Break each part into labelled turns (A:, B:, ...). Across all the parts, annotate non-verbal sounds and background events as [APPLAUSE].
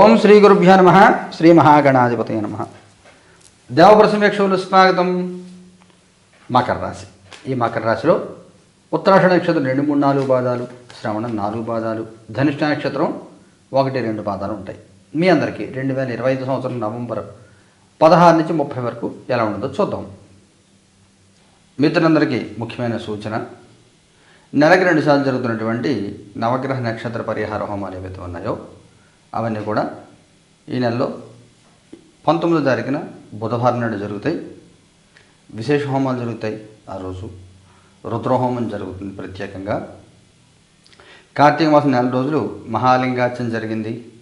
A: ఓం శ్రీ గురుభ్యో నమ శ్రీ మహాగణాధిపతి నమ. దేవప్రసమేక్షలు స్వాగతం. మకర రాశి. ఈ మకర రాశిలో ఉత్తరాషణ నక్షత్రం రెండు మూడు నాలుగు పాదాలు శ్రవణం నాలుగు పాదాలు ధనిష్ట నక్షత్రం ఒకటి రెండు పాదాలు ఉంటాయి. మీ అందరికీ రెండు వేల ఇరవై ఐదు సంవత్సరం నవంబర్ పదహారు నుంచి ముప్పై వరకు ఎలా ఉండదో చూద్దాం. మిత్రులందరికీ ముఖ్యమైన సూచన. నెలకి రెండుసార్లు జరుగుతున్నటువంటి నవగ్రహ నక్షత్ర పరిహార హోమాలు ఏవైతే ఉన్నాయో అవన్నీ కూడా ఈ నెలలో పంతొమ్మిదో తారీఖున బుధవారం నాడు జరుగుతాయి. విశేష హోమాలు జరుగుతాయి ఆ రోజు. రుద్రహోమం జరుగుతుంది ప్రత్యేకంగా. కార్తీక మాసం నెల రోజులు మహాలింగార్చన జరిగింది.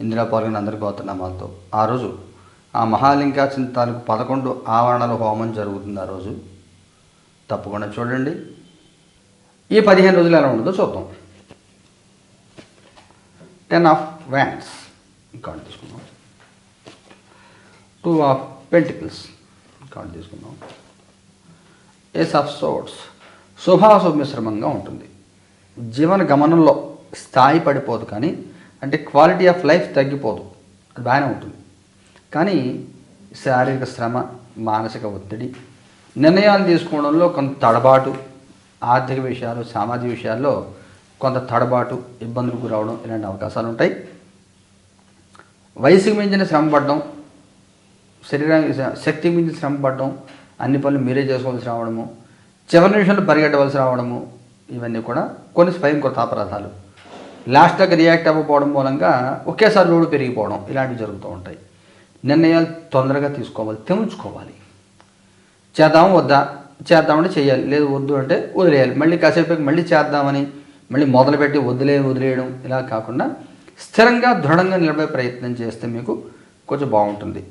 A: ఇందులో పాల్గొన్న అందరి గోత్రనామాలతో. ఆ రోజు ఆ మహాలింగార్చన తాలూకు పదకొండు ఆవరణల హోమం జరుగుతుంది ఆ రోజు. తప్పకుండా చూడండి. ఈ పదిహేను రోజులు ఎలా ఉండదో చూద్దాం. టెన్ ఆఫ్ వ్యాండ్స్ కార్డు తీసుకుందాం. టూ ఆఫ్ పెంటికల్స్ కార్డు తీసుకుందాం. ఏస్ ఆఫ్ సోర్ట్స్ శుభాశుభ మిశ్రమంగా ఉంటుంది. జీవన గమనంలో స్థాయి పడిపోదు కానీ అంటే క్వాలిటీ ఆఫ్ లైఫ్ తగ్గిపోదు. అది బాగానే ఉంటుంది. కానీ శారీరక శ్రమ మానసిక ఒత్తిడి నిర్ణయాలు తీసుకోవడంలో కొంత తడబాటు ఆర్థిక విషయాలు సామాజిక విషయాల్లో కొంత తడబాటు ఇబ్బందులకు గురవడం ఇలాంటి అవకాశాలు ఉంటాయి. వయసుకు మించిన శ్రమ పడడం శరీరానికి శక్తికి మించిన శ్రమ పడడం అన్ని పనులు మీరే చేసుకోవాల్సి రావడము చివరి నిమిషంలో పరిగెట్టవలసి రావడము ఇవన్నీ కూడా కొన్ని స్వయం కొత్త అపరాధాలు. దగ్గర రియాక్ట్ అవ్వకపోవడం మూలంగా ఒకేసారి లోడు పెరిగిపోవడం ఇలాంటివి జరుగుతూ ఉంటాయి. నిర్ణయాలు తొందరగా తీసుకోవాలి తెముచుకోవాలి చేద్దాం వద్దా? చేద్దామంటే చేయాలి. లేదు వద్దు అంటే వదిలేయాలి. మళ్ళీ కాసేపు మళ్ళీ చేద్దామని మళ్ళీ మొదలుపెట్టి వదిలే వదిలేయడం ఇలా కాకుండా స్థిరంగా దృఢంగా నిలబడే ప్రయత్నం చేస్తే మీకు కొంచెం బాగుంటుంది.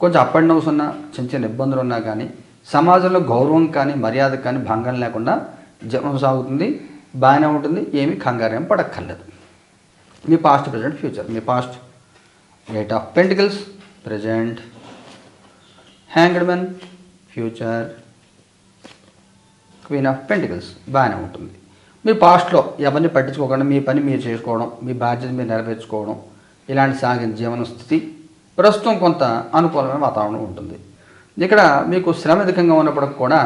A: కొంచెం అప్ అండ్ డౌన్స్ ఉన్నా చిన్న చిన్న ఇబ్బందులు ఉన్నా కానీ సమాజంలో గౌరవం కానీ మర్యాద కానీ భంగం లేకుండా జీవనం సాగుతుంది బాగానే ఉంటుంది ఏమీ కంగారేం పడక్కర్లేదు. మీ past present future me past eight of pentacles present hanged men future queen of pentacles బాగానే ఉంటుంది. మీ పాస్ట్లో ఎవరిని పట్టించుకోకుండా మీ పని మీరు చేసుకోవడం మీ బాధ్యత మీరు నెరవేర్చుకోవడం ఇలాంటి సాగిన జీవన స్థితి ప్రస్తుతం కొంత అనుకూలమైన వాతావరణం ఉంటుంది. ఇక్కడ మీకు శ్రమ అధికంగా ఉన్నప్పటికి కూడా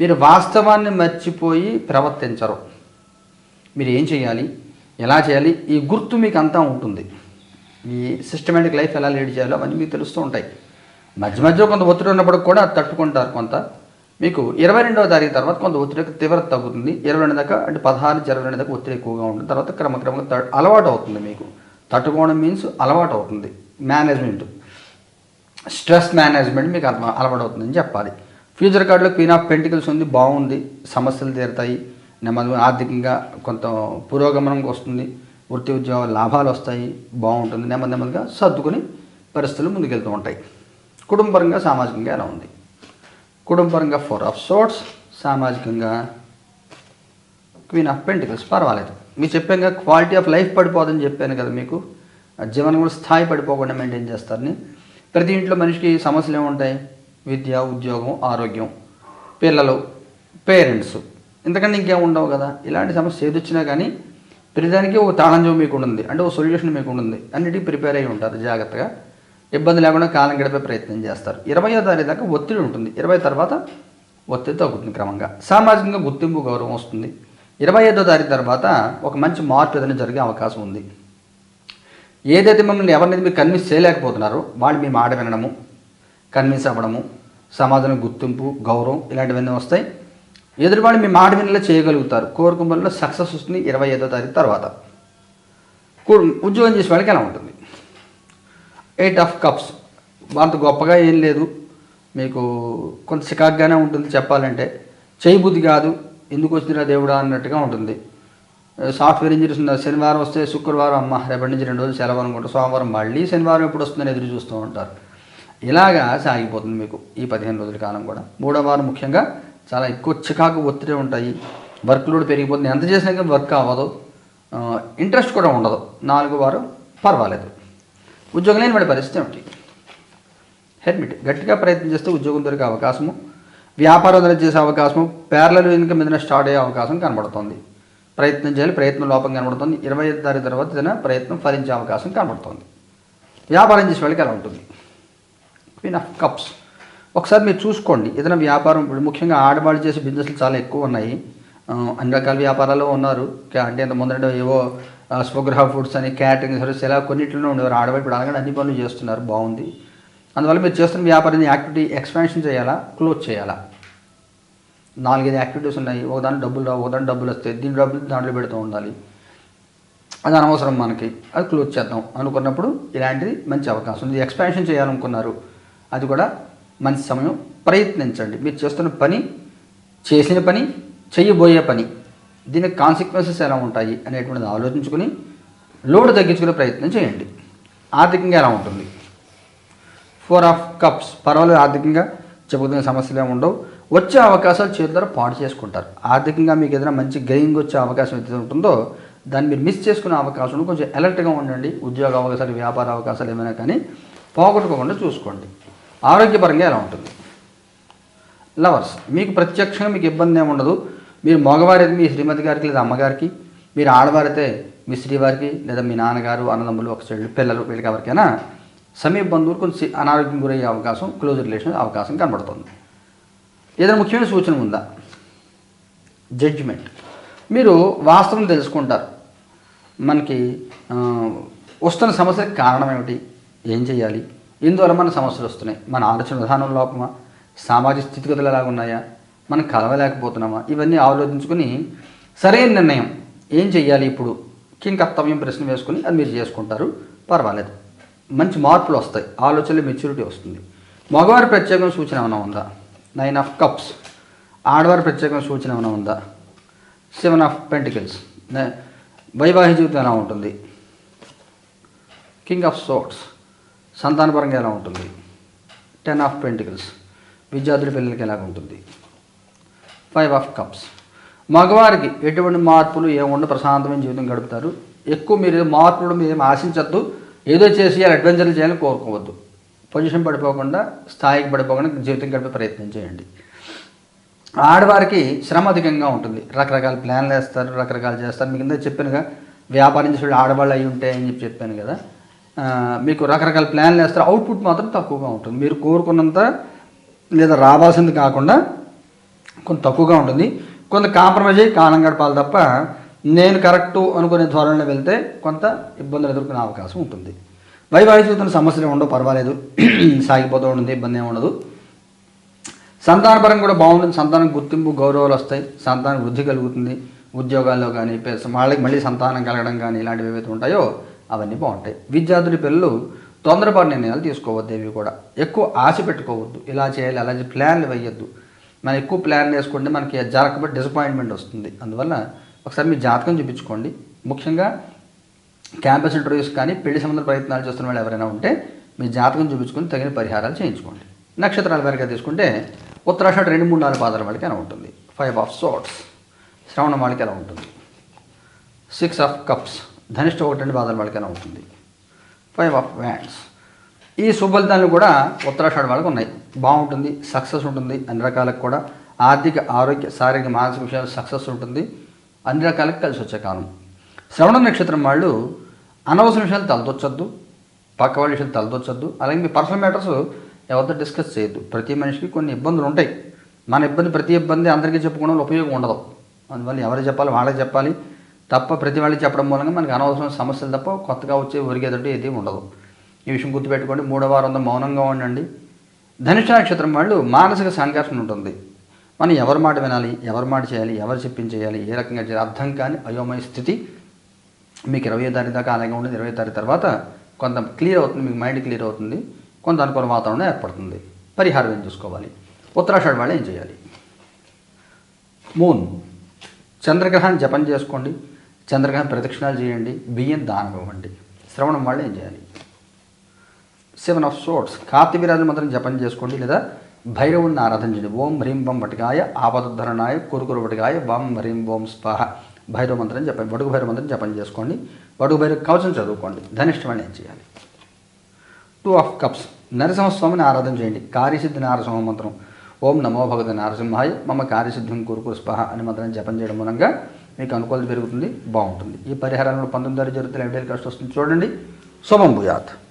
A: మీరు వాస్తవాన్ని మర్చిపోయి ప్రవర్తించరు. మీరు ఏం చేయాలి? ఎలా చేయాలి? ఈ గుర్తు మీకు అంతా ఉంటుంది. ఈ సిస్టమేటిక్ లైఫ్ ఎలా లీడ్ చేయాలో అవన్నీ మీకు తెలుస్తూ ఉంటాయి. మధ్య మధ్యలో కొంత ఒత్తిడి ఉన్నప్పటికి కూడా తట్టుకుంటారు కొంత. మీకు ఇరవై రెండవ తారీఖు తర్వాత కొంత ఒత్తిడి తీవ్రత తగ్గుతుంది. ఇరవై రెండు దాకా అంటే పదహారు నుంచి ఇరవై రెండు దాకా ఒత్తిడి ఎక్కువగా ఉంటుంది. తర్వాత క్రమక్రమంగా అలవాటు అవుతుంది మీకు. తట్టుకోవడం మీన్స్ అలవాటు అవుతుంది. మేనేజ్మెంట్ స్ట్రెస్ మేనేజ్మెంట్ మీకు అలవా- అలవాటు అవుతుందని చెప్పాలి. ఫ్యూచర్ కార్డులో క్వీన్ ఆఫ్ పెంటికల్స్ ఉంది బాగుంది. సమస్యలు తీరుతాయి. నెమ్మది ఆర్థికంగా కొంత పురోగమనం వస్తుంది. వృత్తి ఉద్యోగ లాభాలు వస్తాయి. బాగుంటుంది. నెమ్మది నెమ్మదిగా సర్దుకుని పరిస్థితులు ముందుకెళ్తూ ఉంటాయి. కుటుంబపరంగా సామాజికంగా ఎలా ఉంది? కుటుంబపరంగా ఫోర్ ఆఫ్ సోట్స్ సామాజికంగా క్వీన్ ఆఫ్ పెంటికల్స్. పర్వాలేదు. మీరు కదా క్వాలిటీ ఆఫ్ లైఫ్ పడిపోదని చెప్పాను కదా మీకు. జీవనం కూడా స్థాయి పడిపోకుండా మెయింటైన్ చేస్తారని. ప్రతి ఇంట్లో మనిషికి సమస్యలు ఏముంటాయి? విద్య ఉద్యోగం ఆరోగ్యం పిల్లలు పేరెంట్స్. ఎందుకంటే ఇంకేం ఉండవు కదా? ఇలాంటి సమస్య ఏది వచ్చినా కానీ ప్రతిదానికి ఒక తాళంజం మీకు ఉంటుంది. అంటే ఒక సొల్యూషన్ మీకు ఉంటుంది. అన్నిటికీ ప్రిపేర్ అయ్యి ఉంటారు జాగ్రత్తగా. ఇబ్బంది లేకుండా కాలం గడిపే ప్రయత్నం చేస్తారు. ఇరవయో తారీఖు దాకా ఒత్తిడి ఉంటుంది. ఇరవై తర్వాత ఒత్తిడి తగ్గుతుంది క్రమంగా. సామాజికంగా గుర్తింపు గౌరవం వస్తుంది. ఇరవై ఐదో తారీఖు తర్వాత ఒక మంచి మార్పు ఏదైనా జరిగే అవకాశం ఉంది. ఏదైతే మిమ్మల్ని ఎవరినైతే మీరు కన్విన్స్ చేయలేకపోతున్నారో వాళ్ళు మీ మాట వినడము కన్విన్స్ అవ్వడము సమాజంలో గుర్తింపు గౌరవం ఇలాంటివన్నీ వస్తాయి. ఎదురువాళ్ళు మీ మాట వినలే చేయగలుగుతారు. కోరుకున్న సక్సెస్ వస్తుంది ఇరవై ఐదో తారీఖు తర్వాత. ఉద్యోగం చేసే వాళ్ళకి ఎలా ఉంటుంది? ఎయిట్ ఆఫ్ కప్స్ అంత గొప్పగా ఏం లేదు. మీకు కొంత చికాగ్గానే ఉంటుంది చెప్పాలంటే. చేయబుద్ధి కాదు. ఎందుకు వచ్చిందిరా దేవుడా అన్నట్టుగా ఉంటుంది. సాఫ్ట్వేర్ ఇంజనీర్స్ ఉన్నారు. శనివారం వస్తే శుక్రవారం అమ్మ రేపటి నుంచి రెండు రోజులు సెలవు అనుకుంటారు సోమవారం మళ్ళీ శనివారం ఎప్పుడు వస్తుందని ఎదురు చూస్తూ ఉంటారు. ఇలాగా సాగిపోతుంది మీకు ఈ పదిహేను రోజుల కాలం కూడా. మూడో వారం ముఖ్యంగా చాలా ఎక్కువ చికాకు ఒత్తిడి ఉంటాయి. వర్క్ లోడ్ పెరిగిపోతుంది. ఎంత చేసినా కానీ వర్క్ అవ్వదు. ఇంట్రెస్ట్ కూడా ఉండదు. నాలుగు వారం పర్వాలేదు. ఉద్యోగం లేని వాడి పరిస్థితి ఏమిటి? హెల్మెట్ గట్టిగా ప్రయత్నం చేస్తే ఉద్యోగం దొరికే అవకాశము వ్యాపారం చేసే అవకాశము పేర్ల ఇన్కమ్ ఏదైనా స్టార్ట్ అయ్యే అవకాశం కనబడుతుంది. ప్రయత్నం చేయాలి ప్రయత్నం లోపం కనబడుతుంది. ఇరవై ఐదు తారీఖు తర్వాత ఏదైనా ప్రయత్నం ఫలించే అవకాశం కనబడుతుంది. వ్యాపారం చేసే వాళ్ళకి ఎలా ఉంటుంది? క్వీన్ ఆఫ్ కప్స్ ఒకసారి మీరు చూసుకోండి ఏదైనా వ్యాపారం ముఖ్యంగా ఆడవాళ్ళు చేసే బిజినెస్లు చాలా ఎక్కువ ఉన్నాయి. అన్ని రకాల వ్యాపారాలు ఉన్నారు. అంటే ఇంత ముందంటే ఏవో ఆ, స్వగృహ ఫుడ్స్ అని క్యాటరింగ్ సర్వీస్ ఇలా కొన్నిట్లోనే ఉండేవారు. ఆడవాళ్ళు ఇప్పుడు అలాగే అన్ని పనులు చేస్తున్నారు బాగుంది. అందువల్ల మీరు చేస్తున్న వ్యాపారం యాక్టివిటీ ఎక్స్పాన్షన్ చేయాలా క్లోజ్ చేయాలా? నాలుగైదు యాక్టివిటీస్ ఉన్నాయి. ఒకదాని డబ్బులు రావు ఒకదాని డబ్బులు వస్తాయి. దీని డబ్బులు దాంట్లో పెడుతూ ఉండాలి. అది అనవసరం మనకి. అది క్లోజ్ చేద్దాం అనుకున్నప్పుడు ఇలాంటిది మంచి అవకాశం. ఉంది ఎక్స్పాన్షన్ చేయాలనుకున్నారు. అది కూడా మంచి సమయం. ప్రయత్నించండి. మీరు చేస్తున్న పని చేసిన పని చేయబోయే పని. దీనికి కాన్సిక్వెన్సెస్ ఎలా ఉంటాయి అనేటువంటిది ఆలోచించుకుని లోడ్ తగ్గించుకునే ప్రయత్నం చేయండి. ఆర్థికంగా ఎలా ఉంటుంది? ఫోర్ ఆఫ్ కప్స్ పర్వాలేదు ఆర్థికంగా చెప్పుకునే సమస్యలు ఏమి ఉండవు. వచ్చే అవకాశాలు చేతుల ద్వారా పాడు చేసుకుంటారు. ఆర్థికంగా మీకు ఏదైనా మంచి గెయిన్ వచ్చే అవకాశం అయితే ఉంటుందో దాన్ని మీరు మిస్ చేసుకునే అవకాశం కొంచెం అలర్ట్గా ఉండండి. ఉద్యోగ అవకాశాలు వ్యాపార అవకాశాలు ఏమైనా కానీ పోగొట్టుకోకుండా చూసుకోండి. ఆరోగ్యపరంగా ఎలా ఉంటుంది? లవర్స్ మీకు ప్రత్యక్షంగా మీకు ఇబ్బంది ఏమి ఉండదు. మీరు మగవారైతే మీ శ్రీమతి గారికి లేదా అమ్మగారికి మీరు ఆడవారైతే మీ శ్రీవారికి లేదా మీ నాన్నగారు అన్నదమ్ములు ఒక చెల్లి పిల్లలు వీళ్ళకి ఎవరికైనా సమీప బంధువులు కొంచెం అనారోగ్యం గురయ్యే అవకాశం క్లోజ్ రిలేషన్ అవకాశం కనబడుతుంది. ఏదైనా ముఖ్యమైన సూచన ఉందా? జడ్జిమెంట్ మీరు వాస్తవం తెలుసుకుంటారు. మనకి వస్తున్న సమస్యకి కారణం ఏమిటి? ఏం చేయాలి? ఇందువల్ల మన సమస్యలు వస్తున్నాయి. మన ఆలోచన విధానం లోపమా? సామాజిక స్థితిగతులు ఎలాగ ఉన్నాయా మనం కలవలేకపోతున్నామా? ఇవన్నీ ఆలోచించుకుని సరైన నిర్ణయం. ఏం చెయ్యాలి ఇప్పుడు? కింగ్ కర్తవ్యం ప్రశ్న వేసుకుని అది మీరు చేసుకుంటారు. పర్వాలేదు. మంచి మార్పులు వస్తాయి. ఆలోచనలో మెచ్యూరిటీ వస్తుంది. మగవారి ప్రత్యేకమైన సూచన ఏమైనా ఉందా? నైన్ ఆఫ్ కప్స్ ఆడవారి ప్రత్యేకమైన సూచన ఏమైనా ఉందా? సెవెన్ ఆఫ్ పెంటికల్స్ వైవాహిక జీవితం ఎలా ఉంటుంది? కింగ్ ఆఫ్ సోట్స్ సంతానపరంగా ఎలా ఉంటుంది? టెన్ ఆఫ్ పెంటికల్స్ విద్యార్థుల పిల్లలకి ఎలా ఉంటుంది ఫైవ్ ఆఫ్ కప్స్ మగవారికి ఎటువంటి మార్పులు ఏముండ ప్రశాంతమైన జీవితం గడుపుతారు. ఎక్కువ మీరు మార్పులు మీరు ఆశించద్దు. ఏదో చేసి అడ్వెంచర్లు చేయాలని కోరుకోవద్దు. పొజిషన్ పడిపోకుండా స్థాయికి పడిపోకుండా జీవితం గడిపే ప్రయత్నం చేయండి. ఆడవారికి శ్రమ అధికంగా ఉంటుంది. రకరకాల ప్లాన్లు వేస్తారు రకరకాలు చేస్తారు. మీకు ఇందా చెప్పానుగా వ్యాపారం చేసే ఆడవాళ్ళు అయి ఉంటాయని చెప్పి చెప్పాను కదా. మీకు రకరకాల ప్లాన్లు వేస్తారు. అవుట్పుట్ మాత్రం తక్కువగా ఉంటుంది. మీరు కోరుకున్నంత లేదా రావాల్సింది కాకుండా కొంత తక్కువగా ఉంటుంది. కొంత కాంప్రమైజ్ అయ్యి కాలం గడపాలి తప్ప నేను కరెక్టు అనుకునే ధోరణిలో వెళ్తే కొంత ఇబ్బందులు ఎదుర్కొనే అవకాశం ఉంటుంది. వైవాహిక జీవితంలో సమస్యలు ఉండవు పర్వాలేదు. [CLEARS THROAT] సాగిపోతూ ఉంటుంది ఇబ్బంది ఏమి ఉండదు. సంతానపరం కూడా బాగుంటుంది. సంతానం గుర్తింపు గౌరవాలు వస్తాయి. సంతానం వృద్ధి కలుగుతుంది. ఉద్యోగాల్లో కానీ వాళ్ళకి మళ్ళీ సంతానం కలగడం కానీ ఇలాంటివి ఏవైతే ఉంటాయో అవన్నీ బాగుంటాయి. విద్యార్థుల పిల్లలు తొందరపాటు నిర్ణయాలు తీసుకోవద్దు ఇవి కూడా. ఎక్కువ ఆశ పెట్టుకోవద్దు. ఇలా చేయాలి అలా ప్లాన్లు వేయద్దు. మనం ఎక్కువ ప్లాన్ చేసుకుంటే మనకి జరగకపోతే డిసప్పాయింట్మెంట్ వస్తుంది. అందువల్ల ఒకసారి మీ జాతకం చూపించుకోండి. ముఖ్యంగా క్యాంపస్ ఇంటర్వ్యూస్ కానీ పెళ్ళి సంబంధ ప్రయత్నాలు చేస్తున్న వాళ్ళు ఎవరైనా ఉంటే మీ జాతకం చూపించుకొని తగిన పరిహారాలు చేయించుకోండి. నక్షత్రాల వారిగా తీసుకుంటే ఉత్తరాషాఢ రెండు మూడు నాలుగు పాదాల వాళ్ళకి ఎలా ఉంటుంది? ఫైవ్ ఆఫ్ సోట్స్ శ్రవణం వాళ్ళకి ఎలా ఉంటుంది? సిక్స్ ఆఫ్ కప్స్ ధనిష్ట ఒకటి రెండు పాదాల వాళ్ళకి ఎలా ఉంటుంది? ఫైవ్ ఆఫ్ వ్యాండ్స్ ఈ సుఫలితాలు కూడా ఉత్తరాషాఢ వాళ్ళకి ఉన్నాయి. బాగుంటుంది సక్సెస్ ఉంటుంది అన్ని రకాలకు కూడా. ఆర్థిక ఆరోగ్య శారీరక మానసిక విషయాలు సక్సెస్ ఉంటుంది. అన్ని రకాలకు కలిసి వచ్చే కాలం. శ్రవణ నక్షత్రం వాళ్ళు అనవసర విషయాలు తలదొచ్చొద్దు పక్క వాళ్ళ విషయాలు తలదొచ్చొద్దు. అలాగే మీ పర్సనల్ మ్యాటర్స్ ఎవరితో డిస్కస్ చేయొద్దు. ప్రతి మనిషికి కొన్ని ఇబ్బందులు ఉంటాయి. మన ఇబ్బంది ప్రతి ఇబ్బంది అందరికీ చెప్పుకోవడం వల్ల ఉపయోగం ఉండదు. అందువల్ల ఎవరు చెప్పాలి వాళ్ళకి చెప్పాలి. తప్ప ప్రతి వాళ్ళకి చెప్పడం మూలంగా మనకి అనవసరమైన సమస్యలు తప్ప కొత్తగా వచ్చే ఒరిగేదంటే ఏది ఉండదు. ఈ విషయం గుర్తుపెట్టుకోండి. మూడో వారం అంతా మౌనంగా ఉండండి. ధనుష నక్షత్రం వాళ్ళు మానసిక సంఘర్షణ ఉంటుంది. మనం ఎవరి మాట వినాలి ఎవరి మాట చేయాలి ఎవరు చెప్పించేయాలి ఏ రకంగా చేయాలి అర్థం కాని అయోమయ స్థితి మీకు ఇరవై తారీఖు దాకా అలాగే ఉండదు. ఇరవై తారీఖు తర్వాత కొంత క్లియర్ అవుతుంది మీకు మైండ్ క్లియర్ అవుతుంది. కొంత అనుకూల వాతావరణం ఏర్పడుతుంది. పరిహారం ఏం చూసుకోవాలి? ఉత్తరాషాఢ వాళ్ళు ఏం చేయాలి? మూన్ చంద్రగ్రహాన్ని జపం చేసుకోండి. చంద్రగ్రహం ప్రదక్షిణాలు చేయండి. బియ్యం దానం ఇవ్వండి. శ్రవణం వాళ్ళు ఏం చేయాలి? సెవెన్ ఆఫ్ సోర్ట్స్ కార్తీవీరాజు మంత్రం జపం చేసుకోండి లేదా భైరవుని ఆరాధించండి. చేయండి ఓం హ్రీం బం వటికాయ ఆపదధరణాయ కురుకురు వటికాయ వం హ్రీం ఓం స్వాహ. భైరవ మంత్రం జపం బడుగు భైరవ మంత్రం జపం చేసుకోండి. బడుగు భైరవ కవచం చదువుకోండి. ధనిష్టమని ఏం చేయాలి? Two of cups. నరసింహస్వామిని ఆరాధన చేయండి. కార్యసిద్ధి నారసింహ మంత్రం. ఓం నమో భగవతి నారసింహాయ మమ కార్యసిద్ధిం కురుకురు స్పహ అని మంత్రం జపం చేయడం మూలంగా మీకు అనుకూలత పెరుగుతుంది బాగుంటుంది. ఈ పరిహారాలను పంతొమ్మిది జరుగుతున్న ఎవిడేలు కష్టం వస్తుంది. చూడండి. శుభం భూయాత్.